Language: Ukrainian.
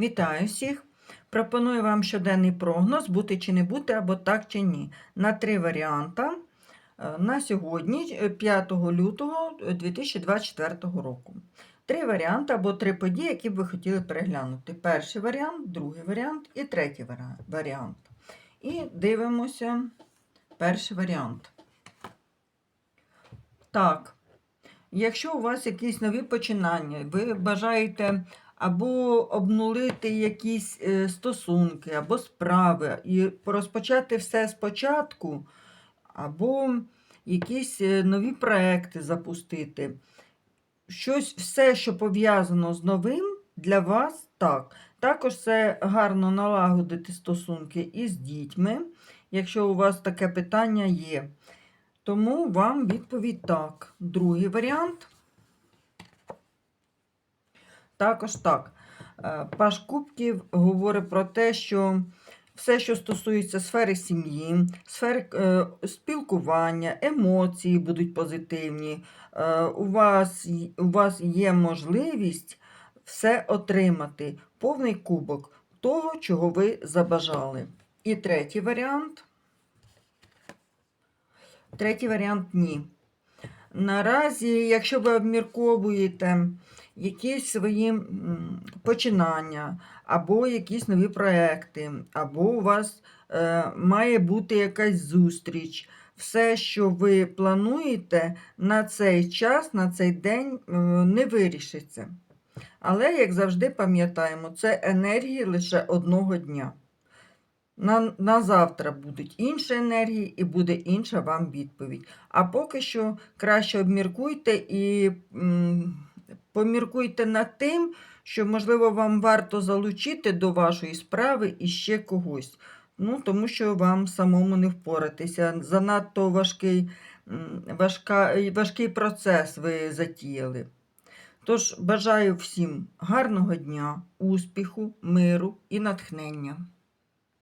Вітаю всіх! Пропоную вам щоденний прогноз, бути чи не бути, або так чи ні. На три варіанти е, на сьогодні, е, 5 лютого е, 2024 року. Три варіанти або три події, які б ви хотіли переглянути. Перший варіант, другий варіант і третій варіант. І дивимося перший варіант. Так, якщо у вас якісь нові починання, ви бажаєте або обнулити якісь е, стосунки, або справи, і розпочати все спочатку, або якісь е, нові проекти запустити. Щось, все, що пов'язано з новим, для вас так. Також це гарно налагодити стосунки із дітьми, якщо у вас таке питання є. Тому вам відповідь так. Другий варіант. Також так. Е, Паш Кубків говорить про те, що все, що стосується сфери сім'ї, сфери е, спілкування, емоції будуть позитивні. Е, у, вас, у вас є можливість все отримати, повний кубок того, чого ви забажали. І третій варіант. Третій варіант ні. Наразі, якщо ви обмірковуєте якісь свої починання, або якісь нові проекти, або у вас е, має бути якась зустріч, все, що ви плануєте на цей час, на цей день, е, не вирішиться. Але, як завжди, пам'ятаємо, це енергії лише одного дня. На, на завтра будуть інші енергії і буде інша вам відповідь. А поки що краще обміркуйте і м, поміркуйте над тим, що, можливо, вам варто залучити до вашої справи іще когось. Ну, тому що вам самому не впоратися. Занадто важкий, важка, важкий процес ви затіяли. Тож бажаю всім гарного дня, успіху, миру і натхнення.